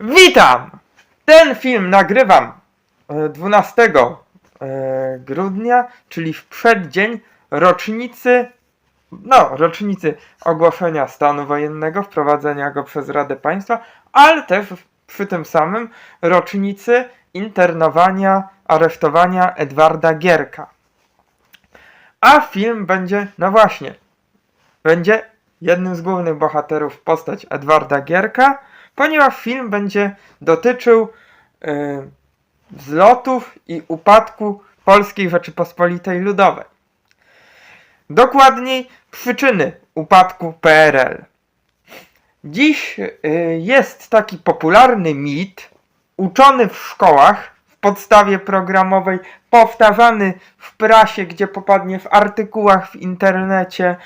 Witam! Ten film nagrywam e, 12 e, grudnia, czyli w przeddzień rocznicy, no, rocznicy ogłoszenia stanu wojennego, wprowadzenia go przez Radę Państwa, ale też przy tym samym rocznicy internowania, aresztowania Edwarda Gierka. A film będzie, no właśnie, będzie jednym z głównych bohaterów postać Edwarda Gierka, ponieważ film będzie dotyczył y, wzlotów i upadku Polskiej Rzeczypospolitej Ludowej. Dokładniej przyczyny upadku PRL. Dziś y, jest taki popularny mit, uczony w szkołach, w podstawie programowej, powtarzany w prasie, gdzie popadnie w artykułach w internecie,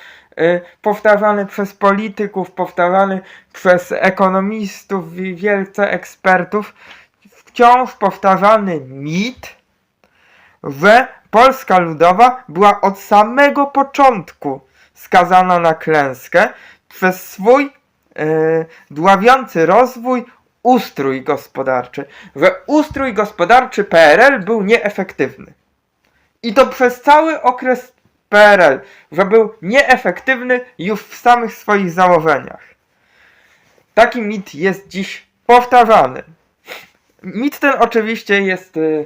powtarzany przez polityków, powtarzany przez ekonomistów i wielce ekspertów, wciąż powtarzany mit, że Polska Ludowa była od samego początku skazana na klęskę przez swój e, dławiący rozwój ustrój gospodarczy, że ustrój gospodarczy PRL był nieefektywny. I to przez cały okres PRL, że był nieefektywny już w samych swoich założeniach. Taki mit jest dziś powtarzany. Mit ten oczywiście jest y,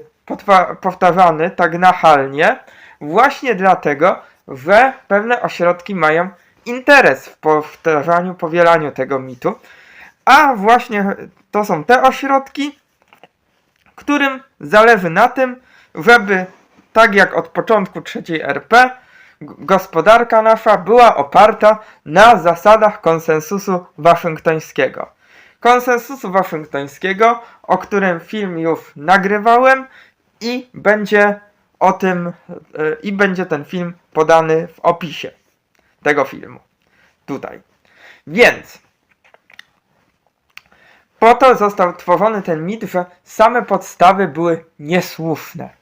powtarzany tak nachalnie, właśnie dlatego, że pewne ośrodki mają interes w powtarzaniu, powielaniu tego mitu, a właśnie to są te ośrodki, którym zależy na tym, żeby tak jak od początku trzeciej RP, gospodarka nasza była oparta na zasadach konsensusu waszyngtońskiego. Konsensusu waszyngtońskiego, o którym film już nagrywałem i będzie o tym e, i będzie ten film podany w opisie tego filmu. Tutaj. Więc po to został tworzony ten mit, że same podstawy były niesłuszne.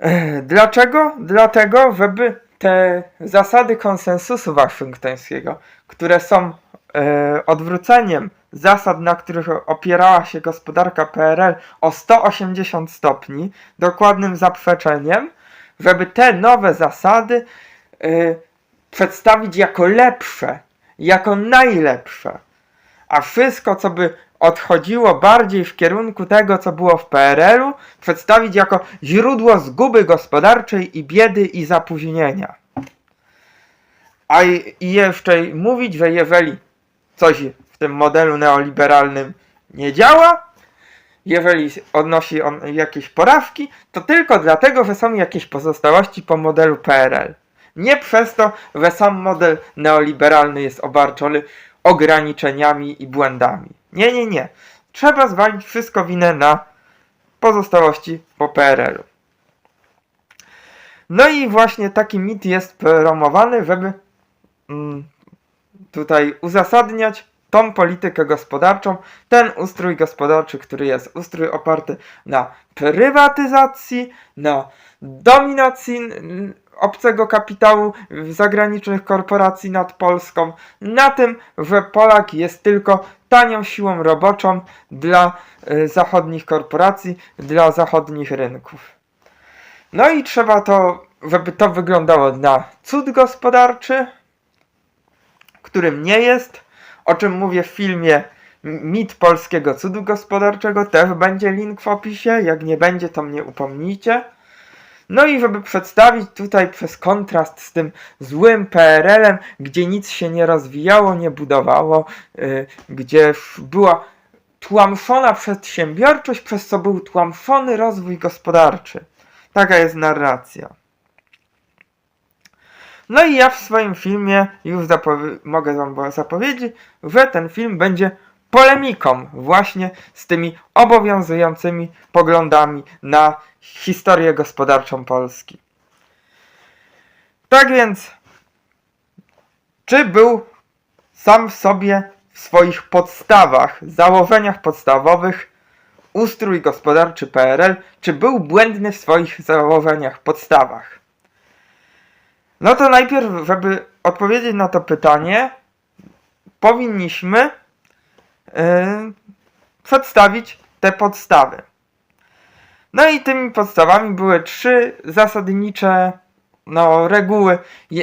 Dlaczego? Dlatego, żeby te zasady konsensusu waszyngtońskiego, które są e, odwróceniem zasad, na których opierała się gospodarka PRL o 180 stopni, dokładnym zaprzeczeniem, żeby te nowe zasady e, przedstawić jako lepsze, jako najlepsze. A wszystko, co by odchodziło bardziej w kierunku tego, co było w PRL-u, przedstawić jako źródło zguby gospodarczej i biedy i zapóźnienia. A i jeszcze mówić, że jeżeli coś w tym modelu neoliberalnym nie działa, jeżeli odnosi on jakieś porawki, to tylko dlatego, że są jakieś pozostałości po modelu PRL. Nie przez to, że sam model neoliberalny jest obarczony ograniczeniami i błędami. Nie, nie, nie. Trzeba zwalić wszystko winę na pozostałości po PRL-u. No i właśnie taki mit jest promowany, żeby mm, tutaj uzasadniać tą politykę gospodarczą, ten ustrój gospodarczy, który jest ustrój oparty na prywatyzacji, na dominacji mm, obcego kapitału zagranicznych korporacji nad Polską, na tym, że Polak jest tylko tanią siłą roboczą dla y, zachodnich korporacji, dla zachodnich rynków. No i trzeba to, żeby to wyglądało na cud gospodarczy, którym nie jest, o czym mówię w filmie Mit polskiego cudu gospodarczego, też będzie link w opisie, jak nie będzie to mnie upomnijcie. No i żeby przedstawić tutaj przez kontrast z tym złym PRL-em, gdzie nic się nie rozwijało, nie budowało, yy, gdzie była tłamszona przedsiębiorczość, przez co był tłamszony rozwój gospodarczy. Taka jest narracja. No i ja w swoim filmie już mogę wam zapowiedzieć, że ten film będzie polemiką właśnie z tymi obowiązującymi poglądami na historię gospodarczą Polski. Tak więc, czy był sam w sobie w swoich podstawach, założeniach podstawowych ustrój gospodarczy PRL, czy był błędny w swoich założeniach, podstawach? No to najpierw, żeby odpowiedzieć na to pytanie, powinniśmy przedstawić te podstawy. No i tymi podstawami były trzy zasadnicze no, reguły,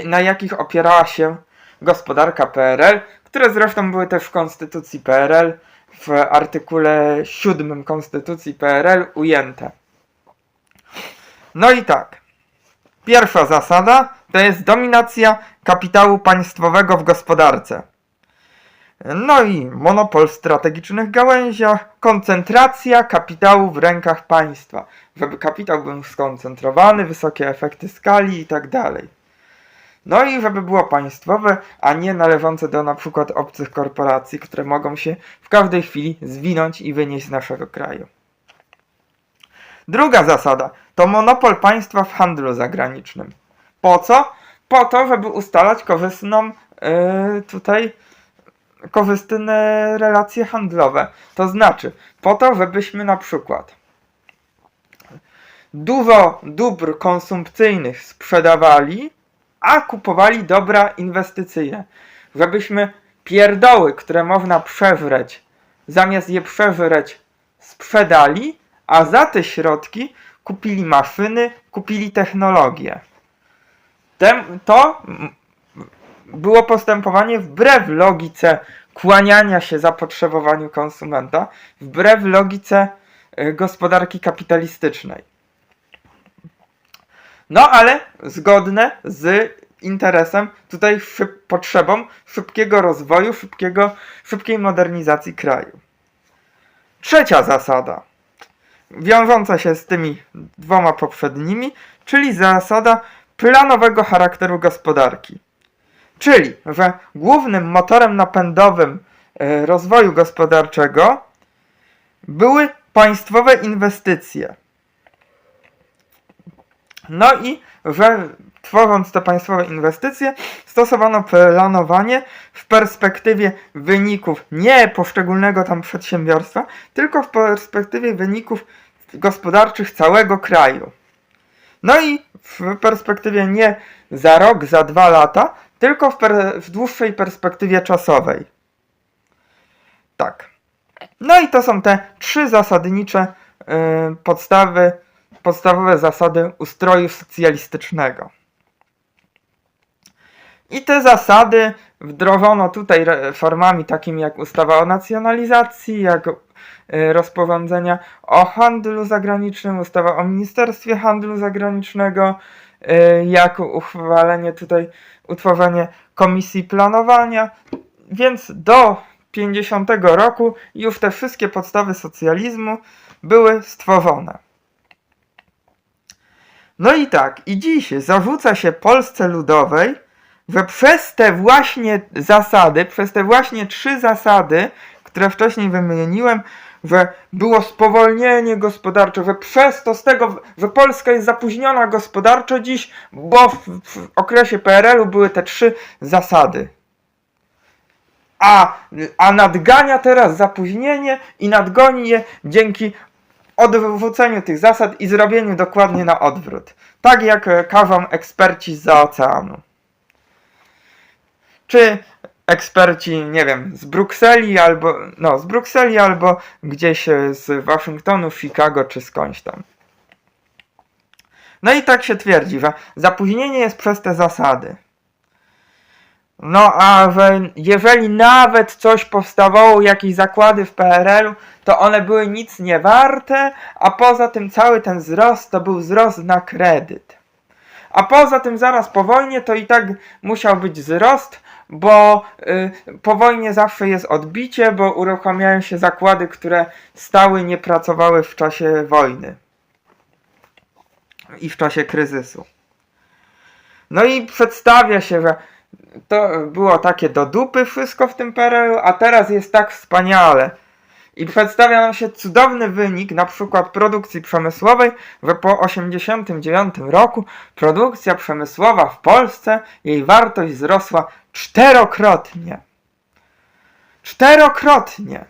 na jakich opierała się gospodarka PRL, które zresztą były też w Konstytucji PRL, w artykule 7 Konstytucji PRL ujęte. No i tak. Pierwsza zasada to jest dominacja kapitału państwowego w gospodarce. No i monopol w strategicznych gałęziach, koncentracja kapitału w rękach państwa, żeby kapitał był skoncentrowany, wysokie efekty skali i tak dalej. No i żeby było państwowe, a nie należące do na przykład obcych korporacji, które mogą się w każdej chwili zwinąć i wynieść z naszego kraju. Druga zasada to monopol państwa w handlu zagranicznym. Po co? Po to, żeby ustalać korzystną yy, tutaj korzystne relacje handlowe. To znaczy, po to, żebyśmy na przykład dużo dóbr konsumpcyjnych sprzedawali, a kupowali dobra inwestycyjne. Żebyśmy pierdoły, które można przeżreć, zamiast je przeżreć, sprzedali, a za te środki kupili maszyny, kupili technologię. To było postępowanie wbrew logice kłaniania się zapotrzebowaniu konsumenta, wbrew logice y, gospodarki kapitalistycznej. No ale zgodne z interesem, tutaj szyb, potrzebą szybkiego rozwoju, szybkiego, szybkiej modernizacji kraju. Trzecia zasada, wiążąca się z tymi dwoma poprzednimi, czyli zasada planowego charakteru gospodarki. Czyli, że głównym motorem napędowym e, rozwoju gospodarczego były państwowe inwestycje. No i że tworząc te państwowe inwestycje, stosowano planowanie w perspektywie wyników nie poszczególnego tam przedsiębiorstwa, tylko w perspektywie wyników gospodarczych całego kraju. No i w perspektywie nie za rok, za dwa lata, tylko w, w dłuższej perspektywie czasowej. Tak. No i to są te trzy zasadnicze y, podstawy, podstawowe zasady ustroju socjalistycznego. I te zasady wdrożono tutaj formami takimi jak ustawa o nacjonalizacji, jak y, rozporządzenia o handlu zagranicznym, ustawa o Ministerstwie Handlu Zagranicznego, jak uchwalenie tutaj, utworzenie komisji planowania. Więc do 50 roku już te wszystkie podstawy socjalizmu były stworzone. No i tak, i dziś zarzuca się Polsce Ludowej, że przez te właśnie zasady, przez te właśnie trzy zasady, które wcześniej wymieniłem, że było spowolnienie gospodarcze, że przez to z tego, że Polska jest zapóźniona gospodarczo dziś, bo w, w okresie PRL-u były te trzy zasady. A, a nadgania teraz zapóźnienie i nadgoni je dzięki odwróceniu tych zasad i zrobieniu dokładnie na odwrót. Tak jak e, każą eksperci z oceanu. Czy eksperci, nie wiem, z Brukseli albo, no, z Brukseli albo gdzieś e, z Waszyngtonu, Chicago czy skądś tam. No i tak się twierdzi, że zapóźnienie jest przez te zasady. No a że jeżeli nawet coś powstawało, jakieś zakłady w PRL-u, to one były nic nie warte, a poza tym cały ten wzrost to był wzrost na kredyt. A poza tym zaraz po wojnie to i tak musiał być wzrost, bo y, po wojnie zawsze jest odbicie, bo uruchamiają się zakłady, które stały, nie pracowały w czasie wojny i w czasie kryzysu. No i przedstawia się, że to było takie do dupy wszystko w tym PRL-u, a teraz jest tak wspaniale. I przedstawia nam się cudowny wynik, na przykład produkcji przemysłowej, że po 1989 roku produkcja przemysłowa w Polsce, jej wartość wzrosła czterokrotnie. Czterokrotnie.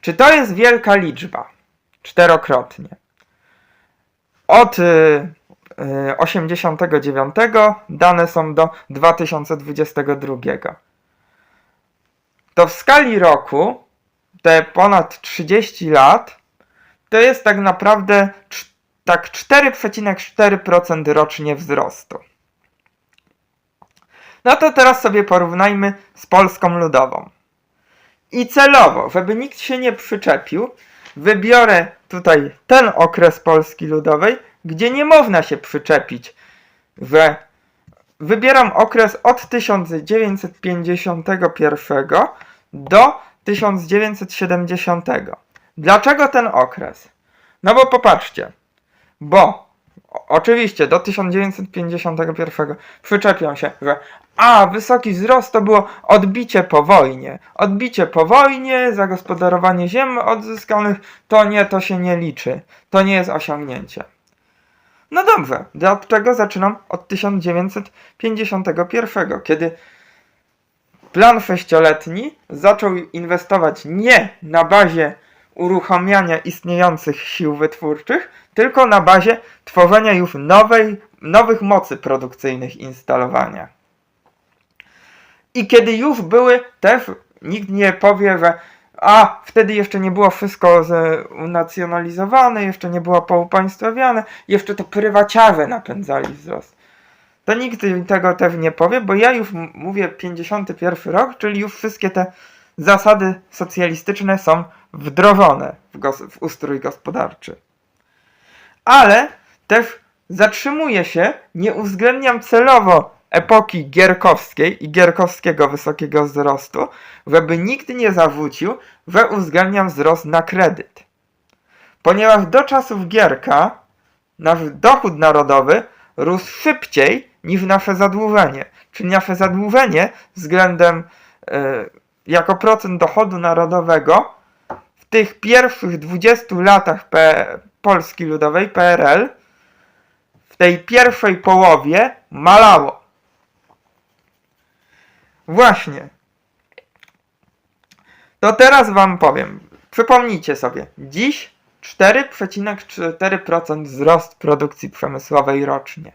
Czy to jest wielka liczba? Czterokrotnie. Od y, y, 89 dane są do 2022. To w skali roku te ponad 30 lat, to jest tak naprawdę tak 4,4% rocznie wzrostu. No to teraz sobie porównajmy z Polską Ludową. I celowo, żeby nikt się nie przyczepił, wybiorę tutaj ten okres Polski Ludowej, gdzie nie można się przyczepić, że wybieram okres od 1951 do 1970. Dlaczego ten okres? No bo popatrzcie, bo oczywiście do 1951 przyczepią się, że a, wysoki wzrost to było odbicie po wojnie. Odbicie po wojnie, zagospodarowanie ziem odzyskanych, to nie, to się nie liczy. To nie jest osiągnięcie. No dobrze, dlaczego zaczynam od 1951, kiedy plan sześcioletni zaczął inwestować nie na bazie uruchamiania istniejących sił wytwórczych, tylko na bazie tworzenia już nowej, nowych mocy produkcyjnych instalowania. I kiedy już były też, nikt nie powie, że a wtedy jeszcze nie było wszystko unacjonalizowane, jeszcze nie było poupaństwawiane, jeszcze to prywaciarze napędzali wzrost. To nikt tego też nie powie, bo ja już mówię 51 rok, czyli już wszystkie te zasady socjalistyczne są wdrożone w, w ustrój gospodarczy. Ale też zatrzymuję się, nie uwzględniam celowo epoki gierkowskiej i gierkowskiego wysokiego wzrostu, żeby nikt nie zawrócił, że uwzględniam wzrost na kredyt. Ponieważ do czasów Gierka nasz dochód narodowy rósł szybciej niż nasze zadłużenie. Czyli nasze zadłużenie względem e, jako procent dochodu narodowego w tych pierwszych 20 latach P- Polski Ludowej PRL w tej pierwszej połowie malało. Właśnie. To teraz wam powiem. Przypomnijcie sobie. Dziś 4,4% wzrost produkcji przemysłowej rocznie.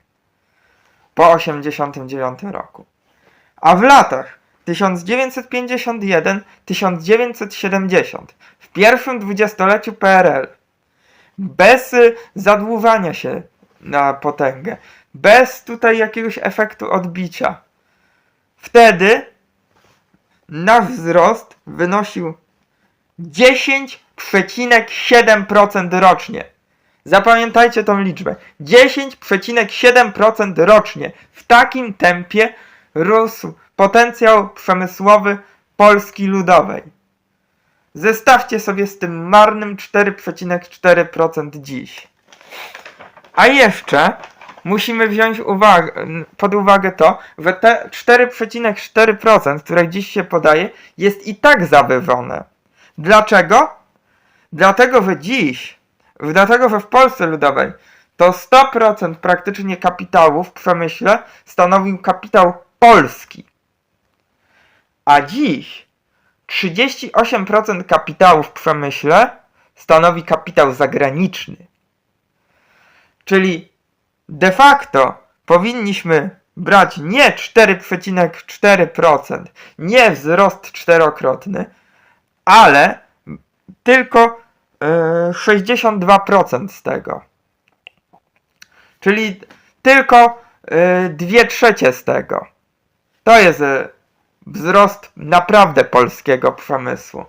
Po 89 roku. A w latach 1951-1970 w pierwszym dwudziestoleciu PRL bez zadłużania się na potęgę, bez tutaj jakiegoś efektu odbicia. Wtedy nasz wzrost wynosił 10,7% rocznie. Zapamiętajcie tą liczbę. 10,7% rocznie. W takim tempie rósł potencjał przemysłowy Polski Ludowej. Zestawcie sobie z tym marnym 4,4% dziś. A jeszcze musimy wziąć pod uwagę to, że te 4,4%, które dziś się podaje, jest i tak zawyżone. Dlaczego? Dlatego, że dziś, dlatego, że w Polsce Ludowej to 100% praktycznie kapitału w przemyśle stanowił kapitał polski. A dziś 38% kapitału w przemyśle stanowi kapitał zagraniczny. Czyli de facto powinniśmy brać nie 4,4%, nie wzrost czterokrotny, ale tylko e, 62% z tego. Czyli tylko e, 2 trzecie z tego. To jest e, wzrost naprawdę polskiego przemysłu.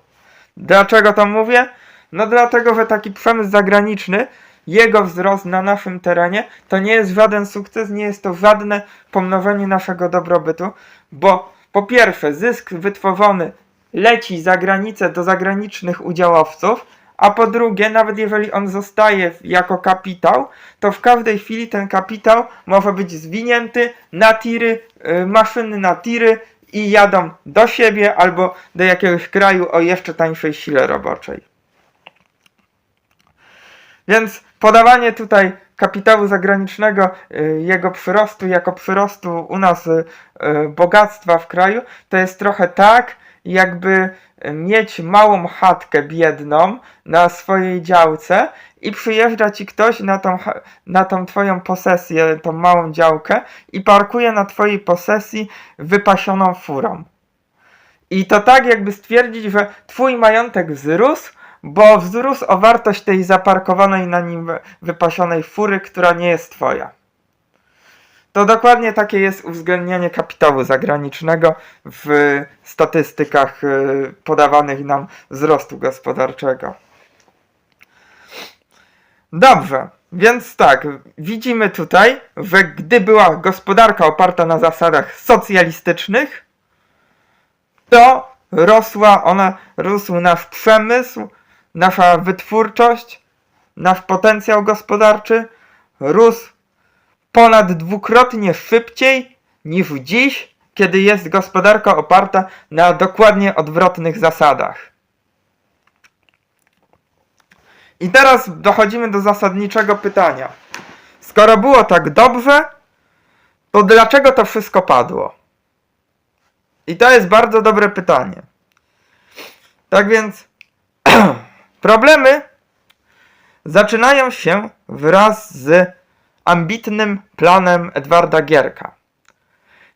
Dlaczego to mówię? No dlatego, że taki przemysł zagraniczny, jego wzrost na naszym terenie to nie jest żaden sukces, nie jest to żadne pomnożenie naszego dobrobytu, bo po pierwsze zysk wytworzony leci za granicę do zagranicznych udziałowców, a po drugie, nawet jeżeli on zostaje jako kapitał, to w każdej chwili ten kapitał może być zwinięty na tiry, y, maszyny na tiry i jadą do siebie albo do jakiegoś kraju o jeszcze tańszej sile roboczej. Więc podawanie tutaj kapitału zagranicznego, y, jego przyrostu jako przyrostu u nas y, y, bogactwa w kraju, to jest trochę tak, jakby mieć małą chatkę biedną na swojej działce i przyjeżdża ci ktoś na tą, na tą twoją posesję, tą małą działkę i parkuje na twojej posesji wypasioną furą. I to tak jakby stwierdzić, że twój majątek wzrósł, bo wzrósł o wartość tej zaparkowanej na nim wy- wypasionej fury, która nie jest twoja. To dokładnie takie jest uwzględnianie kapitału zagranicznego w statystykach y, podawanych nam wzrostu gospodarczego. Dobrze, więc tak, widzimy tutaj, że gdy była gospodarka oparta na zasadach socjalistycznych, to rosła ona, rósł nasz przemysł, nasza wytwórczość, nasz potencjał gospodarczy rósł ponad dwukrotnie szybciej niż dziś, kiedy jest gospodarka oparta na dokładnie odwrotnych zasadach. I teraz dochodzimy do zasadniczego pytania. Skoro było tak dobrze, to dlaczego to wszystko padło? I to jest bardzo dobre pytanie. Tak więc problemy zaczynają się wraz z ambitnym planem Edwarda Gierka.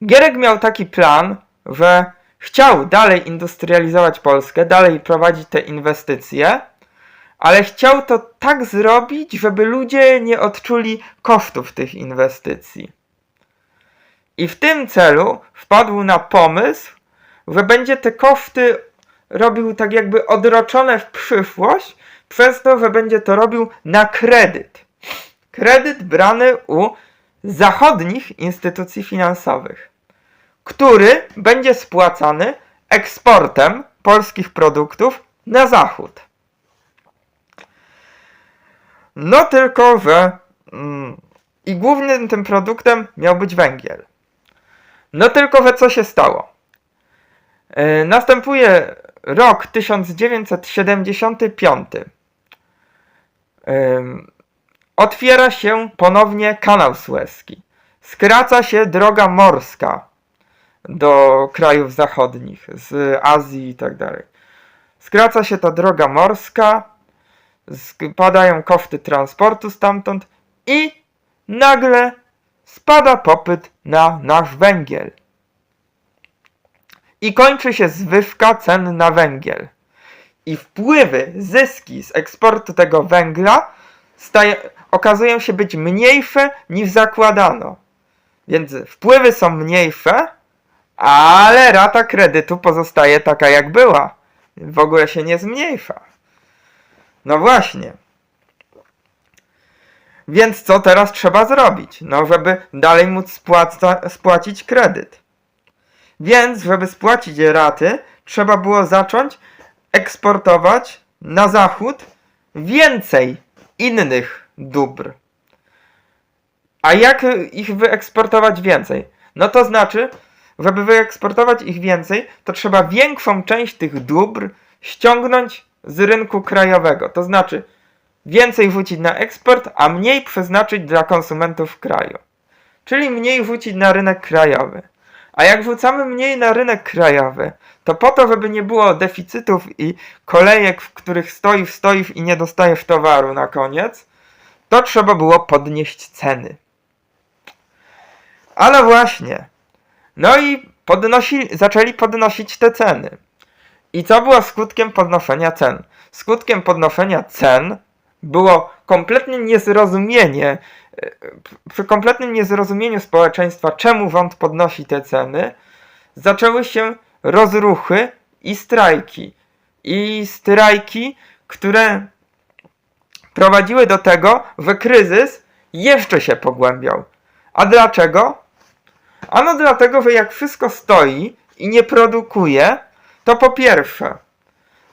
Gierek miał taki plan, że chciał dalej industrializować Polskę, dalej prowadzić te inwestycje, ale chciał to tak zrobić, żeby ludzie nie odczuli kosztów tych inwestycji. I w tym celu wpadł na pomysł, że będzie te koszty robił tak jakby odroczone w przyszłość, przez to, że będzie to robił na kredyt. Kredyt brany u zachodnich instytucji finansowych, który będzie spłacany eksportem polskich produktów na zachód. No tylko, że mm, i głównym tym produktem miał być węgiel. No tylko, że co się stało? E, następuje rok 1975. Ym, otwiera się ponownie kanał Suezki. Skraca się droga morska do krajów zachodnich, z Azji i tak dalej. Skraca się ta droga morska, spadają koszty transportu stamtąd i nagle spada popyt na nasz węgiel. I kończy się zwyżka cen na węgiel. I wpływy, zyski z eksportu tego węgla staje, okazują się być mniejsze niż zakładano. Więc wpływy są mniejsze, ale rata kredytu pozostaje taka jak była. W ogóle się nie zmniejsza. No właśnie. Więc co teraz trzeba zrobić? No, żeby dalej móc spłaca, spłacić kredyt. Więc, żeby spłacić raty, trzeba było zacząć eksportować na zachód więcej innych dóbr. A jak ich wyeksportować więcej? No to znaczy, żeby wyeksportować ich więcej, to trzeba większą część tych dóbr ściągnąć z rynku krajowego. To znaczy, więcej wrzucić na eksport, a mniej przeznaczyć dla konsumentów kraju. Czyli mniej wrzucić na rynek krajowy. A jak wrzucamy mniej na rynek krajowy, to po to, żeby nie było deficytów i kolejek, w których stoisz, stoisz i nie dostajesz towaru na koniec, to trzeba było podnieść ceny. Ale właśnie. No i podnosi, zaczęli podnosić te ceny. I co było skutkiem podnoszenia cen? Skutkiem podnoszenia cen było kompletnie niezrozumienie, przy kompletnym niezrozumieniu społeczeństwa, czemu rząd podnosi te ceny, zaczęły się rozruchy i strajki. I strajki, które prowadziły do tego, że kryzys jeszcze się pogłębiał. A dlaczego? Ano dlatego, że jak wszystko stoi i nie produkuje, to po pierwsze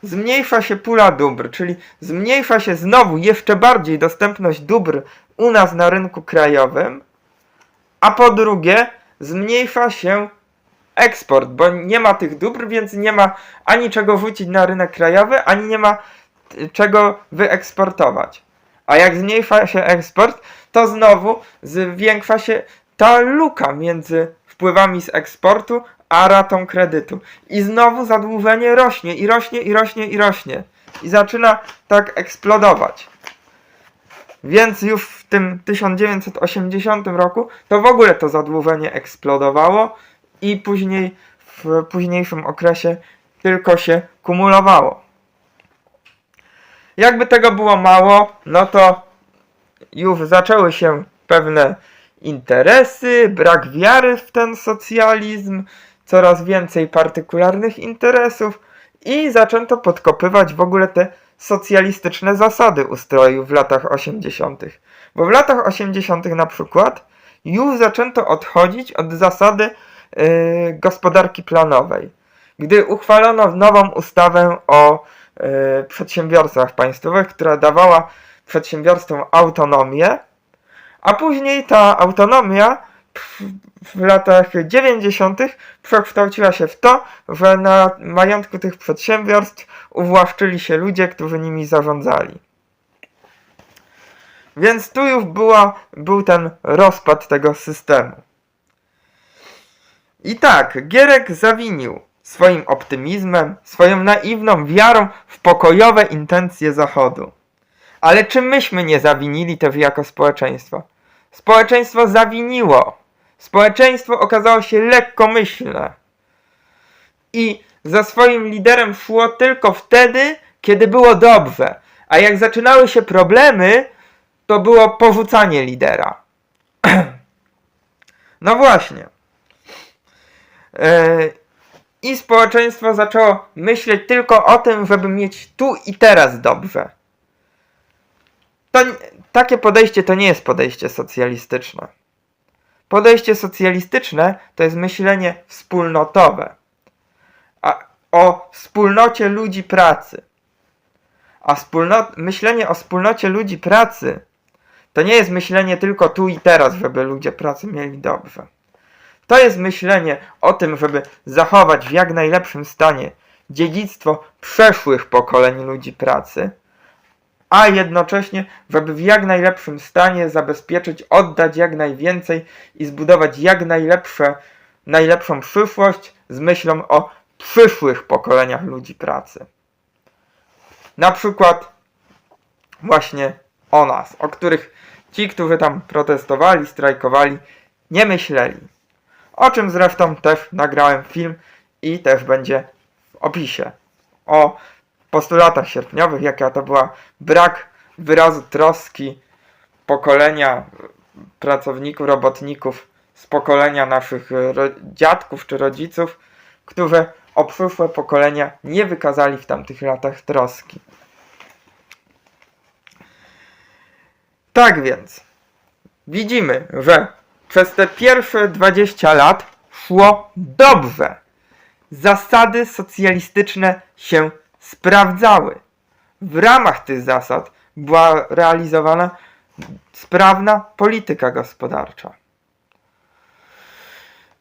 zmniejsza się pula dóbr, czyli zmniejsza się znowu jeszcze bardziej dostępność dóbr u nas na rynku krajowym, a po drugie zmniejsza się eksport, bo nie ma tych dóbr, więc nie ma ani czego wrzucić na rynek krajowy, ani nie ma y, czego wyeksportować. A jak zmniejsza się eksport, to znowu zwiększa się ta luka między wpływami z eksportu a ratą kredytu. I znowu zadłużenie rośnie i rośnie i rośnie i rośnie. I zaczyna tak eksplodować. Więc już tym 1980 roku to w ogóle to zadłużenie eksplodowało i później w późniejszym okresie tylko się kumulowało. Jakby tego było mało, no to już zaczęły się pewne interesy, brak wiary w ten socjalizm, coraz więcej partykularnych interesów i zaczęto podkopywać w ogóle te socjalistyczne zasady ustroju w latach 80. Bo w latach 80. na przykład już zaczęto odchodzić od zasady yy, gospodarki planowej. Gdy uchwalono nową ustawę o yy, przedsiębiorstwach państwowych, która dawała przedsiębiorstwom autonomię, a później ta autonomia w, latach 90. przekształciła się w to, że na majątku tych przedsiębiorstw uwłaszczyli się ludzie, którzy nimi zarządzali. Więc tu już była, był ten rozpad tego systemu. I tak, Gierek zawinił swoim optymizmem, swoją naiwną wiarą w pokojowe intencje Zachodu. Ale czy myśmy nie zawinili też jako społeczeństwo? Społeczeństwo zawiniło. Społeczeństwo okazało się lekkomyślne. I za swoim liderem szło tylko wtedy, kiedy było dobrze. A jak zaczynały się problemy, to było porzucanie lidera. no właśnie. E, I społeczeństwo zaczęło myśleć tylko o tym, żeby mieć tu i teraz dobrze. To, takie podejście to nie jest podejście socjalistyczne. Podejście socjalistyczne to jest myślenie wspólnotowe. A, o wspólnocie ludzi pracy. A myślenie o wspólnocie ludzi pracy to nie jest myślenie tylko tu i teraz, żeby ludzie pracy mieli dobrze. To jest myślenie o tym, żeby zachować w jak najlepszym stanie dziedzictwo przeszłych pokoleń ludzi pracy, a jednocześnie, żeby w jak najlepszym stanie zabezpieczyć, oddać jak najwięcej i zbudować jak najlepsze, najlepszą przyszłość z myślą o przyszłych pokoleniach ludzi pracy. Na przykład właśnie o nas, o których ci, którzy tam protestowali, strajkowali, nie myśleli. O czym zresztą też nagrałem film i też będzie w opisie. O postulatach sierpniowych, jaka to była brak wyrazu troski pokolenia pracowników, robotników z pokolenia naszych e, dziadków czy rodziców, którzy o przyszłe pokolenia nie wykazali w tamtych latach troski. Tak więc, widzimy, że przez te pierwsze 20 lat szło dobrze. Zasady socjalistyczne się sprawdzały. W ramach tych zasad była realizowana sprawna polityka gospodarcza.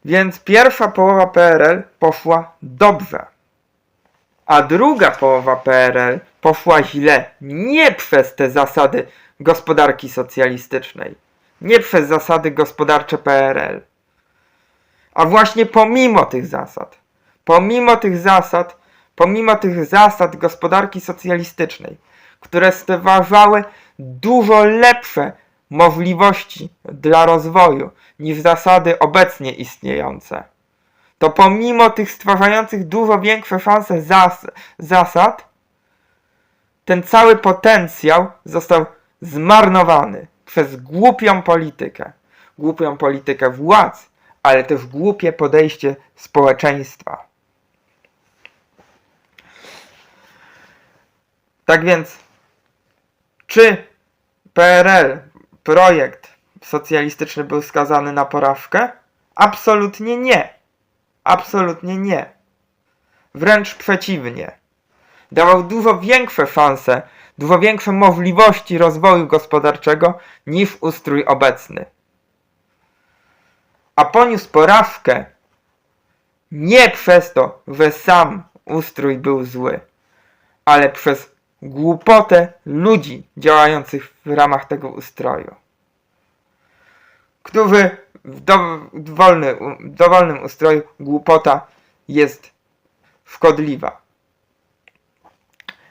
Więc pierwsza połowa PRL poszła dobrze. A druga połowa PRL poszła źle nie przez te zasady gospodarki socjalistycznej, nie przez zasady gospodarcze PRL, a właśnie pomimo tych zasad, pomimo tych zasad, pomimo tych zasad gospodarki socjalistycznej, które stwarzały dużo lepsze możliwości dla rozwoju niż zasady obecnie istniejące, to pomimo tych stwarzających dużo większe szanse zas zasad, ten cały potencjał został zmarnowany przez głupią politykę. Głupią politykę władz, ale też głupie podejście społeczeństwa. Tak więc, czy PRL, projekt socjalistyczny był skazany na porażkę? Absolutnie nie. Absolutnie nie. Wręcz przeciwnie. Dawał dużo większe szanse, dużo większe możliwości rozwoju gospodarczego niż ustrój obecny. A poniósł porażkę nie przez to, że sam ustrój był zły, ale przez głupotę ludzi działających w ramach tego ustroju, którzy w do, dowolny, dowolnym ustroju głupota jest szkodliwa.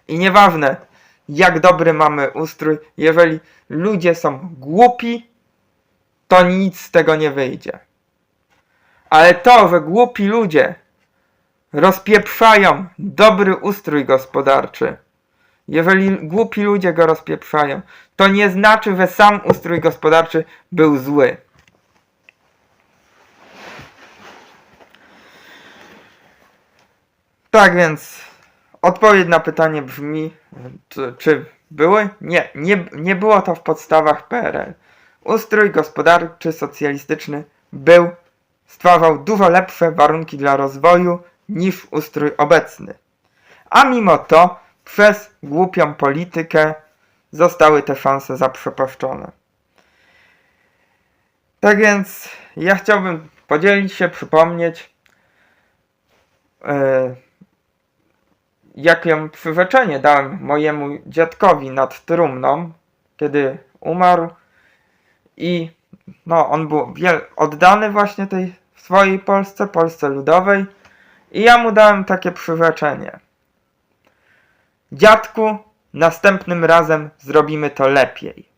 I nieważne, jak dobry mamy ustrój, jeżeli ludzie są głupi, to nic z tego nie wyjdzie. Ale to, że głupi ludzie rozpieprzają dobry ustrój gospodarczy, jeżeli głupi ludzie go rozpieprzają, to nie znaczy, że sam ustrój gospodarczy był zły. Tak więc odpowiedź na pytanie brzmi, czy, czy były? Nie, nie, nie było to w podstawach PRL. Ustrój gospodarczy socjalistyczny był, stwarzał dużo lepsze warunki dla rozwoju niż ustrój obecny. A mimo to przez głupią politykę zostały te szanse zaprzepaszczone. Tak więc ja chciałbym podzielić się, przypomnieć, e, jakie przyrzeczenie dałem mojemu dziadkowi nad trumną, kiedy umarł i no, on był oddany właśnie tej swojej Polsce, Polsce Ludowej i ja mu dałem takie przyrzeczenie. Dziadku, następnym razem zrobimy to lepiej.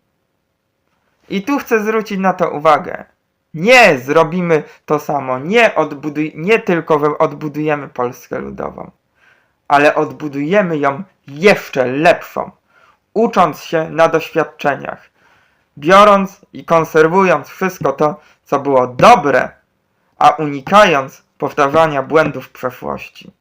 I tu chcę zwrócić na to uwagę. Nie zrobimy to samo, nie, odbuduj, nie tylko odbudujemy Polskę Ludową, ale odbudujemy ją jeszcze lepszą, ucząc się na doświadczeniach, biorąc i konserwując wszystko to, co było dobre, a unikając powtarzania błędów przeszłości.